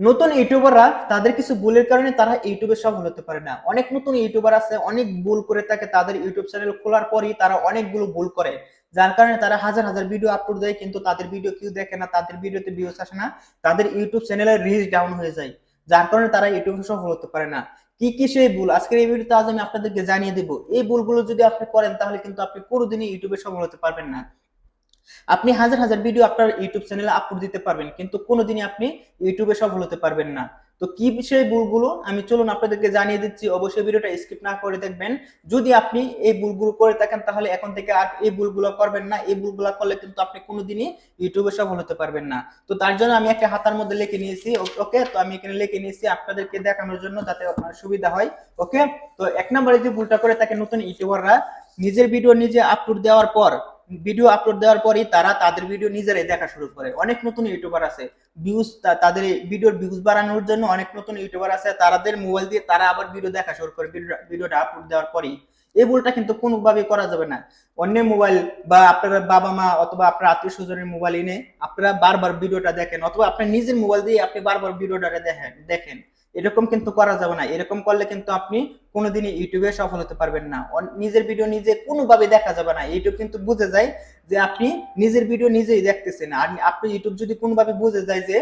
নতুন ইউটিউবাররা তাদের কিছু ভুলের কারণে তারা ইউটিউবে সফল হতে পারে না। অনেক নতুন ইউটিউবার আছে, অনেক ভুল করে থাকে তাদের ইউটিউব চ্যানেল খোলার পরই তারা অনেকগুলো ভুল করে। যার কারণে তারা হাজার হাজার ভিডিও আপলোড দেয় কিন্তু তাদের ভিডিও কেউ দেখে না, তাদের ভিডিওতে ভিউস আসে না, তাদের ইউটিউব চ্যানেলের রিচ ডাউন হয়ে যায়। যার কারণে তারা ইউটিউবে সফল হতে পারে না। কি কি সেই ভুল? আজকের এই ভিডিওতে আজ আমি আপনাদেরকে জানিয়ে দেবো। এই ভুলগুলো যদি আপনি করেন তাহলে কিন্তু আপনি কোনোদিনই ইউটিউবে সফল হতে পারবেন না। আপনি হাজার হাজার ভিডিও আপনার ইউটিউব চ্যানেলে আপলোড দিতে পারবেন, কিন্তু কোনোদিনই আপনি ইউটিউবে সফল হতে পারবেন না। তো কি বিষয়ে ভুলগুলো? আমি চলুন আপনাদেরকে জানিয়ে দিচ্ছি, অবশ্যই ভিডিওটা স্কিপ না করে দেখবেন। যদি আপনি এই ভুলগুলো করে থাকেন, তাহলে এখন থেকে আর এই ভুলগুলো করবেন না। এই ভুলগুলো করলে কিন্তু আপনি কোনোদিনই ইউটিউবে সফল হতে পারবেন না। তো তার জন্য আমি একটা হাতার মধ্যে লিখে নিয়েছি, ওকে? তো আমি এখানে লিখে নিয়েছি আপনাদেরকে দেখানোর জন্য যাতে আপনার সুবিধা হয়, ওকে? তো এক নম্বরে যে ভুলটা করে থাকে নতুন ইউটিউবাররা, নিজের ভিডিও নিজে আপলোড দেওয়ার পর ভিডিও আপলোড দেওয়ার পরই তারা তাদের ভিডিও নিজেরাই দেখা শুরু করে। অনেক নতুন ইউটিউবার আছে। ভিউজ তাদের ভিডিওর ভিউজ বাড়ানোর জন্য অনেক নতুন ইউটিউবার আছে। তাদের মোবাইল দিয়ে তারা আবার ভিডিও দেখা শুরু করে ভিডিও- ভিডিওটা আপলোড দেওয়ার পরই। এই ভুলটা কিন্তু কোনোভাবে করা যাবে না। অন্যের মোবাইল বা আপনার বাবা মা অথবা আপনার আত্মীয় স্বজনের মোবাইল এনে আপনারা বারবার ভিডিওটা দেখেন অথবা আপনার নিজের মোবাইল দিয়ে আপনি বারবার ভিডিওটা দেখেন দেখেন। এরকম কিন্তু করা যাবে না। এরকম করলে কিন্তু আপনি কোনোদিনই ইউটিউবে সফল হতে পারবেন না। নিজের ভিডিও নিজে কোনোভাবে দেখা যাবে না। ইউটিউব কিন্তু বুঝে যায় যে আপনি নিজের ভিডিও নিজেই দেখতেছেন। আর আপনি ইউটিউব যদি কোনোভাবে বুঝে যায় যে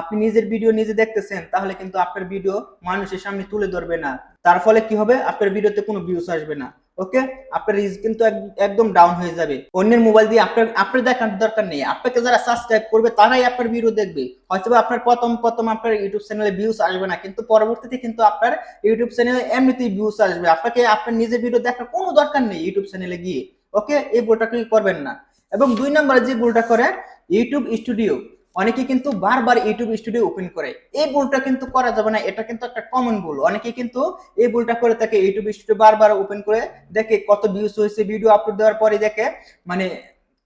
আপনি নিজের ভিডিও নিজে দেখতেছেন, তাহলে কিন্তু আপনার ভিডিও মানুষের সামনে তুলে ধরবে না। তার ফলে কি হবে? আপনার ভিডিওতে কোনো ভিউস আসবে না। ওকে আপনার রিচ কিন্তু একদম ডাউন হয়ে যাবে। অন্যের মোবাইল দিয়ে আপনার আপনার দেখার দরকার নেই। আপনাকে যারা সাবস্ক্রাইব করবে, তারাই আপনার ভিডিও দেখবে। হয়তো আপনার প্রথম প্রথম আপনার ইউটিউব চ্যানেলে ভিউস আসবে না, কিন্তু পরবর্তীতে কিন্তু আপনার ইউটিউব চ্যানেলে এমনিতেই ভিউস আসবে। আপনাকে, আপনার নিজের ভিডিও দেখার কোনো দরকার নেই ইউটিউব চ্যানেলে গিয়ে। ওকে এই ভুলটা কি করবেন না। এবং দুই নম্বরে যে ভুলটা করে ইউটিউব স্টুডিও অনেকে কিন্তু বারবার ইউটিউব স্টুডিও ওপেন করে। এই ভুলটা কিন্তু করা যাবে না, এটা কিন্তু একটা কমন ভুল। অনেকে কিন্তু এই ভুলটা করে থাকে ইউটিউব স্টুডিও বারবার ওপেন করে দেখে কত ভিউজ হয়েছে ভিডিও আপলোড দেওয়ার পরে দেখে মানে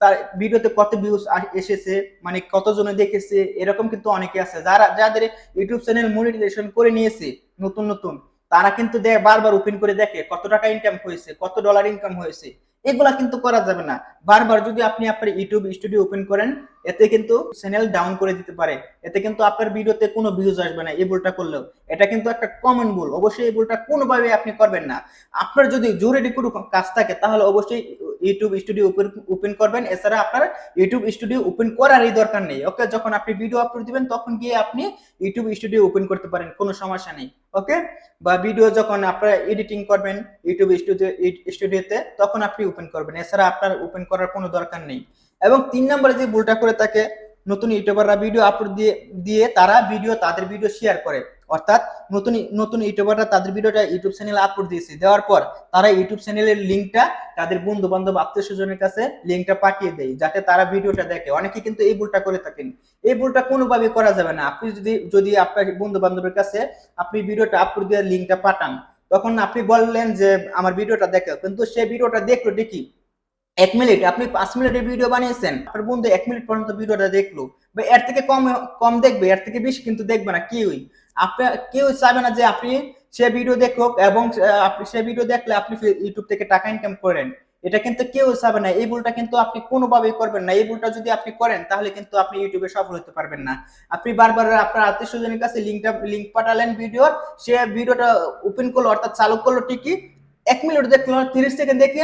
তার ভিডিওতে কত ভিউজ এসেছে মানে কতজনে দেখেছে, এরকম কিন্তু অনেকে আছে। যারা যাদের ইউটিউব চ্যানেল মনিটাইজেশন করে নিয়েছে, নতুন নতুন, তারা কিন্তু দেখ বারবার ওপেন করে দেখে কত টাকা ইনকাম হয়েছে, কত ডলার ইনকাম হয়েছে। এগুলা কিন্তু করা যাবে না। বারবার যদি আপনি আপনার ইউটিউব স্টুডিও ওপেন করেন, এতে কিন্তু চ্যানেল ডাউন করে দিতে পারে। এতে কিন্তু আপনার ভিডিওতে কোনো ভিউজ আসবে না এই ভুলটা করলেও। এটা কিন্তু একটা কমন ভুল। অবশ্যই এই ভুলটা কোনোভাবে আপনি করবেন না। আপনার যদি জরুরি কোনো কাজ থাকে, তাহলে অবশ্যই ইউটিউব স্টুডিও ওপেন ওপেন করবেন। এছাড়া আপনার ইউটিউব স্টুডিও ওপেন করারই দরকার নেই। ওকে, যখন আপনি ভিডিও আপলোড দিবেন, তখন গিয়ে আপনি ইউটিউব স্টুডিও ওপেন করতে পারেন। কোনো সমস্যা নেই। ওকে বা ভিডিও যখন আপনারা এডিটিং করবেন ইউটিউব স্টুডিও স্টুডিওতে তখন আপনি ওপেন করবেন। এছাড়া আপনার ওপেন করার কোনো দরকার নেই। এবং তিন নম্বরে যে ভুলটা করে থাকে, নতুন ইউটিউবাররা ভিডিও আপলোড দিয়ে দিয়ে তারা ভিডিও তাদের ভিডিও শেয়ার করে। অর্থাৎ নতুন নতুন ইউটিউবাররা তাদের ভিডিওটা ইউটিউব চ্যানেলে আপলোড দিয়েছে। দেওয়ার পর তারা ইউটিউব চ্যানেলের লিঙ্কটা তাদের বন্ধু বান্ধব আত্মীয় স্বজনের কাছে লিঙ্কটা পাঠিয়ে দেয়, যাতে তারা ভিডিওটা দেখে। অনেকে কিন্তু এই ভুলটা করে থাকেন। এই ভুলটা কোনোভাবে করা যাবে না। আপনি যদি যদি আপনার বন্ধু বান্ধবের কাছে আপনি ভিডিওটা আপলোড দিয়ে লিঙ্কটা পাঠান, তখন আপনি বললেন যে, আমার ভিডিওটা দেখো কিন্তু সে ভিডিওটা দেখল ঠিকই। এক মিনিট, আপনি পাঁচ মিনিটের ভিডিও বানিয়েছেন। আপনার বন্ধু এক মিনিট পর্যন্ত ভিডিওটা দেখল। বা এর থেকে কম কম দেখবে, এর থেকে বেশি কিন্তু দেখবে না, কেউই। আপনার কেউ চাইবে না যে আপনি সে ভিডিও দেখুক এবং আপনি, সে ভিডিও দেখলে আপনি ইউটিউব থেকে টাকা ইনকাম করেন। এটা কিন্তু কেউ চাবে না। এই ভুলটা কিন্তু আপনি কোনোভাবেই করবেন না। এই ভুলটা যদি আপনি করেন, তাহলে কিন্তু আপনি ইউটিউবে সফল হতে পারবেন না। আপনি বারবার আপনার আত্মীয় স্বজনের কাছে লিঙ্কটা লিঙ্ক পাঠালেন ভিডিওর সে ভিডিওটা ওপেন করল, অর্থাৎ চালু করল ঠিকই। এক মিনিট দেখল, তিরিশ সেকেন্ড দেখে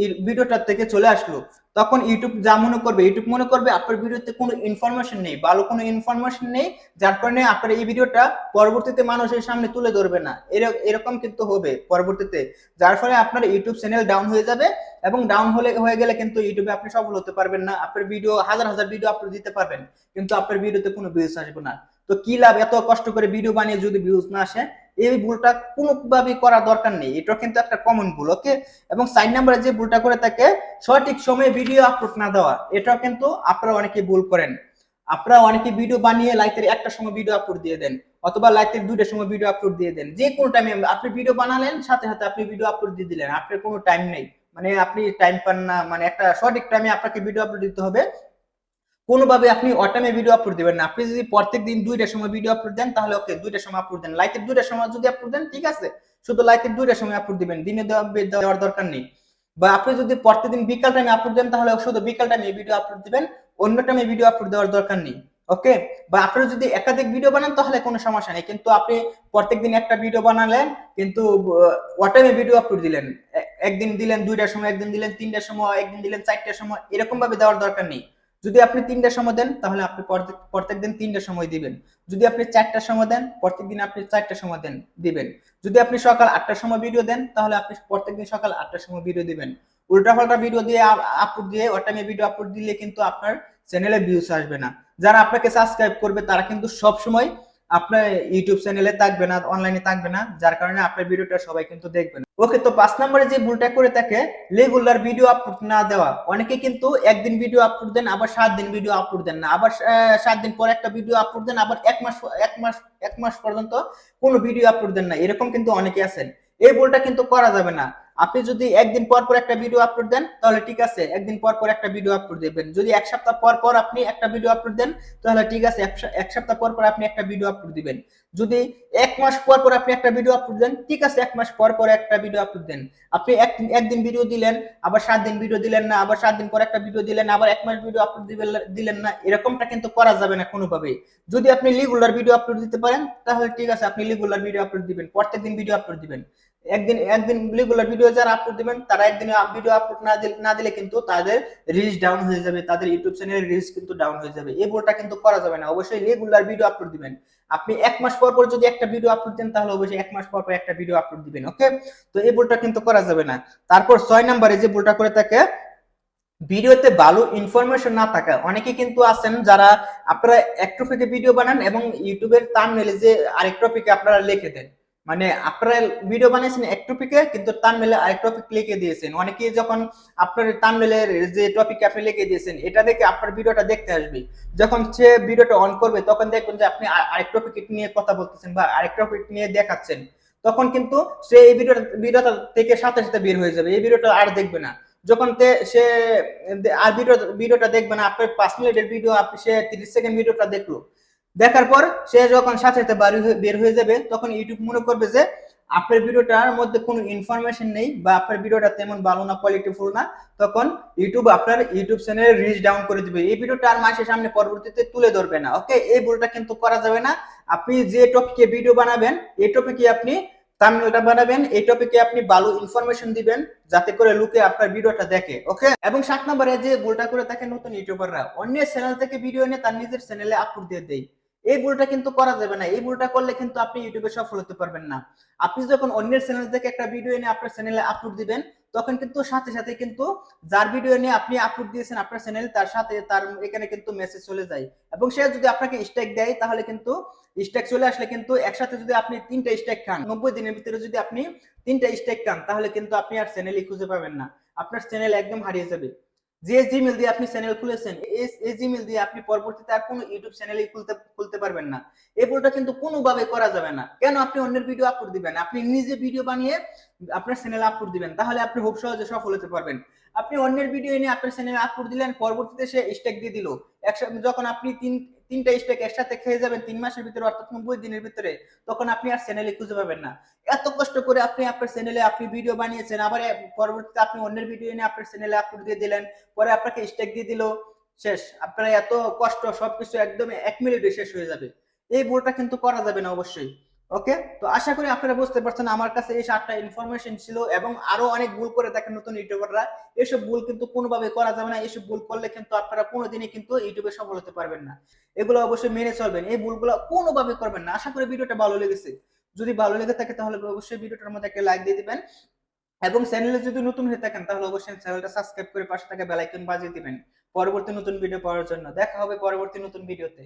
এই ভিডিওটা থেকে চলে আসলো। তখন ইউটিউব যা মনে করবে ইউটিউব মনে করবে আপনার ভিডিওতে কোনো ইনফরমেশন নেই, ভালো কোনো ইনফরমেশন নেই, যার কারণে আপনার এই ভিডিওটা পরবর্তীতে মানুষের সামনে তুলে ধরবে না। এর- এরকম কিন্তু হবে পরবর্তীতে, যার ফলে আপনার ইউটিউব চ্যানেল ডাউন হয়ে যাবে এবং ডাউন হলে, হয়ে গেলে কিন্তু ইউটিউবে আপনি সফল হতে পারবেন না। আপনার ভিডিও হাজার হাজার ভিডিও আপলোড দিতে পারবেন, কিন্তু আপনার ভিডিওতে কোনো ভিউজ আসবে না। তো কি লাভ? এত কষ্ট করে ভিডিও বানিয়ে যদি ভিউজ না আসে, এই ভুলটা কোনোভাবে করা দরকার নেই। এটা কিন্তু একটা কমন ভুল ওকে এবং সাইন নাম্বারে যে ভুলটা করে থাকে, সঠিক সময়ে ভিডিও আপলোড না দেওয়া, এটাও কিন্তু আপনারা অনেকে ভুল করেন। আপনারা অনেকে ভিডিও বানিয়ে লাইটের একটা সময় ভিডিও আপলোড দিয়ে দেন, অথবা লাইটের দুইটার সময় ভিডিও আপলোড দিয়ে দেন। যে কোনো টাইমে আপনি ভিডিও বানালেন, সাথে সাথে আপনি ভিডিও আপলোড দিয়ে দিলেন। আপনার কোনো টাইম নেই। মানে আপনি টাইম পান না মানে একটা সঠিক টাইমে আপনাকে ভিডিও আপলোড দিতে হবে কোনোভাবে আপনি অটামে ভিডিও আপলোড দিবেন না। আপনি যদি প্রত্যেক দিন দুইটার সময় ভিডিও আপলোড দেন, তাহলে ওকে দুইটার সময় আপলোড দেন। লাইটের দুইটার সময় যদি আপলোড দেন, ঠিক আছে। শুধু লাইটের দুইটার সময় আপলোড দিবেন। দিনে দেওয়ার দরকার নেই। বা আপনি যদি প্রত্যেকদিন বিকাল টাইমে আপলোড দেন, তাহলে শুধু বিকাল টাইমে ভিডিও আপলোড দিবেন, অন্য টাইমে ভিডিও আপলোড দেওয়ার দরকার নেই। ওকে বা আপনারা যদি একাধিক ভিডিও বানান, তাহলে কোনো সমস্যা নেই। কিন্তু আপনি প্রত্যেকদিন একটা ভিডিও বানালেন, কিন্তু ওয়াটাইমে ভিডিও আপলোড দিলেন। একদিন দিলেন, দুইটার সময় একদিন দিলেন, তিনটার সময় একদিন দিলেন, চারটার সময় এরকম ভাবে দেওয়ার দরকার নেই। যদি আপনি তিনটা সময় দেন, তাহলে আপনি প্রত্যেক দিন তিনটা সময় দিবেন। যদি আপনি চারটা সময় দেন, প্রত্যেক দিন আপনি চারটা সময় দেন, দিবেন। যদি আপনি সকাল আটটার সময় ভিডিও দেন, তাহলে আপনি প্রত্যেক দিন সকাল আটটার সময় ভিডিও দিবেন। উল্টাপাল্টা ভিডিও দিয়ে আপলোড দিয়ে টাইমে ভিডিও আপলোড দিলে কিন্তু আপনার চ্যানেলে ভিউজ আসবে না। যারা আপনাকে সাবস্ক্রাইব করবে, তারা কিন্তু সব সময় আপনার ইউটিউব চ্যানেলে থাকবে না অনলাইনে থাকবে না, যার কারণে আপনার ভিডিওটা সবাই কিন্তু দেখবে না। ওকে তো পাঁচ নম্বরে যে ভুলটা করে থাকে রেগুলার ভিডিও আপলোড না দেওয়া। অনেকে কিন্তু একদিন ভিডিও আপলোড দেন, আবার সাত দিন ভিডিও আপলোড দেন না। আবার সাত দিন পর একটা ভিডিও আপলোড দেন, আবার এক মাস এক মাস এক মাস পর্যন্ত কোনো ভিডিও আপলোড দেন না। এরকম কিন্তু অনেকে আছেন। এই ভুলটা কিন্তু করা যাবে না। আপনি যদি একদিন পর পর একটা ভিডিও আপলোড দেন তাহলে ঠিক আছে একদিন পর পর একটা ভিডিও আপলোড দেবেন যদি এক সপ্তাহ পর পর আপনি একটা ভিডিও আপলোড দেন তাহলে ঠিক আছে এক সপ্তাহ পর পর আপনি একটা ভিডিও আপলোড দিবেন যদি এক মাস পর পর আপনি একটা ভিডিও আপলোড দেন ঠিক আছে এক মাস পর পর একটা ভিডিও আপলোড দেন আপনি এক একদিন ভিডিও দিলেন আবার সাত দিন ভিডিও দিলেন না আবার সাত দিন পর একটা ভিডিও দিলেন আবার এক মাস ভিডিও আপলোড দিলেন না এরকমটা কিন্তু করা যাবে না কোনোভাবেই যদি আপনি রেগুলার ভিডিও আপলোড দিতে পারেন তাহলে ঠিক আছে আপনি রেগুলার ভিডিও আপলোড দিবেন প্রত্যেকদিন ভিডিও আপলোড দিবেন একদিন একদিন রেগুলার ভিডিও যারা আপলোড দিবেন, তারা একদিন ভিডিও আপলোড না দিলে না দিলে কিন্তু তাদের রিচ ডাউন হয়ে যাবে, তাদের ইউটিউব চ্যানেলের রিচ কিন্তু ডাউন হয়ে যাবে। এই ভুলটা কিন্তু করা যাবে না। অবশ্যই রেগুলার ভিডিও আপলোড দিবেন। আপনি এক মাস পর পর যদি একটা ভিডিও আপলোড দেন, তাহলে অবশ্যই এক মাস পর পর একটা ভিডিও আপলোড দিবেন ওকে তো এই ভুলটা কিন্তু করা যাবে না। তারপর ছয় নম্বরে যে ভুলটা করে থাকে ভিডিওতে ভালো ইনফরমেশন না থাকা। অনেকে কিন্তু আছেন যারা আপনারা এক টপিকে ভিডিও বানান এবং ইউটিউবের থাম্বনেলে যে আরেক টপিকে আপনারা লিখে দেন। মানে আপনারা ভিডিও বানিয়েছেন এক টপিকে কিন্তু থাম্বনেলে আরেক টপিক লিখে দিয়েছেন। অনেকে যখন আপনার থাম্বনেলের যে টপিক আপনি লিখে দিয়েছেন, এটা দেখে আপনার ভিডিওটা দেখতে আসবে। যখন সে ভিডিওটা অন করবে, তখন দেখবেন যে আপনি আরেক টপিক নিয়ে কথা বলতেছেন বা আরেক টপিক নিয়ে দেখাচ্ছেন। তখন কিন্তু সে এই ভিডিওটা ভিডিওটা থেকে সাথে সাথে বের হয়ে যাবে। এই ভিডিওটা আর দেখবে না। যখন সে, আর ভিডিও ভিডিওটা দেখবে না, আপনার পাঁচ মিনিটের ভিডিও আপনি সে তিরিশ সেকেন্ড ভিডিওটা দেখল। দেখার পর সে যখন সাথে সাথে বাড়ি বের হয়ে যাবে, তখন ইউটিউব মনে করবে যে, আপনার ভিডিওটার মধ্যে কোনো ইনফরমেশন নেই বা আপনার ভিডিওটা তেমন ভালো না কোয়ালিটিফুল না, তখন ইউটিউব আপনার ইউটিউব চ্যানেলে রিচ ডাউন করে দিবে। এই ভিডিওটা আর মাসের সামনে পরবর্তীতে তুলে ধরবে না ওকে এই ভুলটা কিন্তু করা যাবে না। আপনি যে টপিকে ভিডিও বানাবেন, এই টপিকে আপনি থাম্বনেলটা বানাবেন, এই টপিকে আপনি ভালো ইনফরমেশন দিবেন, যাতে করে লোকে আপনার ভিডিওটা দেখে ওকে এবং সাত নম্বরে যে ভুলটা করে থাকে নতুন ইউটিউবাররা অন্যের চ্যানেল থেকে ভিডিও এনে তার নিজের চ্যানেলে আপলোড দিয়ে দেয়। এই ভুলটা কিন্তু করা যাবে না। এই ভুলটা করলে কিন্তু আপনি ইউটিউবে সফল হতে পারবেন না। আপনি যখন অন্যের চ্যানেল থেকে একটা ভিডিও এনে আপনার চ্যানেলে আপলোড দিবেন, তখন কিন্তু সাথে সাথে কিন্তু যার ভিডিও নিয়ে আপনি আপলোড দিয়েছেন আপনার চ্যানেল তার সাথে তার এখানে কিন্তু মেসেজ চলে যায়। এবং সে যদি আপনাকে স্ট্যাক দেয়, তাহলে কিন্তু স্ট্যাক চলে আসলে কিন্তু একসাথে যদি আপনি তিনটা স্ট্যাক খান, নব্বই দিনের ভিতরে যদি আপনি তিনটা স্ট্যাক খান, তাহলে কিন্তু আপনি আর চ্যানেলই খুঁজে পাবেন না। আপনার চ্যানেল একদম হারিয়ে যাবে। যে জিমেল দিয়ে আপনি চ্যানেল খুলেছেন, এই- জিমেল দিয়ে আপনি পরবর্তীতে আর কোনো ইউটিউব চ্যানেলই খুলতে খুলতে পারবেন না। এই ভুলটা কিন্তু কোনোভাবে করা যাবে না। কেন আপনি অন্যের ভিডিও আপলোড দিবেন? আপনি নিজে ভিডিও বানিয়ে আপনার চ্যানেলে আপলোড দিবেন, তাহলে আপনি খুব সহজে সফল হতে পারবেন। আপনি অন্যের ভিডিও এনে আপনার চ্যানেলে আপলোড দিলেন, পরবর্তীতে সে স্টেক দিয়ে দিল। একসাথে যখন আপনি তিন তিনটা স্টেক একসাথে খেয়ে যাবেন, তিন মাসের ভিতরে অর্থাৎ নব্বই দিনের ভিতরে, তখন আপনি আর চ্যানেলে খুঁজে পাবেন না। এত কষ্ট করে আপনি আপনার চ্যানেলে আপনি ভিডিও বানিয়েছেন, আবার পরবর্তীতে আপনি অন্যের ভিডিও এনে আপনার চ্যানেলে আপলোড দিয়ে দিলেন, পরে আপনাকে স্টেক দিয়ে দিল। শেষ। আপনার এত কষ্ট, সবকিছু একদম এক মিনিটে শেষ হয়ে যাবে। এই ভুলটা কিন্তু করা যাবে না অবশ্যই। ওকে তো আশা করি আপনারা বুঝতে পারছেন আমার কাছে এই সাতটা ইনফরমেশন ছিল এবং আরও অনেক ভুল করে দেখেন নতুন ইউটিউবাররা। এসব ভুল কিন্তু কোনোভাবে করা যাবে না, এসব ভুল করলে কিন্তু আপনারা কোনোদিনই কিন্তু ইউটিউবে সফল হতে পারবেন না। এগুলো অবশ্যই মেনে চলবেন, এই ভুলগুলো কোনোভাবে করবেন না। আশা করি ভিডিওটা ভালো লেগেছে। যদি ভালো লেগে থাকে তাহলে অবশ্যই ভিডিওটার মধ্যে একটা লাইক দিয়ে দিবেন এবং চ্যানেলে যদি নতুন হয়ে থাকেন তাহলে অবশ্যই চ্যানেলটা সাবস্ক্রাইব করে পাশে থাকা বেল আইকন বাজিয়ে দিবেন। পরবর্তী নতুন ভিডিও পাওয়ার জন্য। দেখা হবে পরবর্তী নতুন ভিডিওতে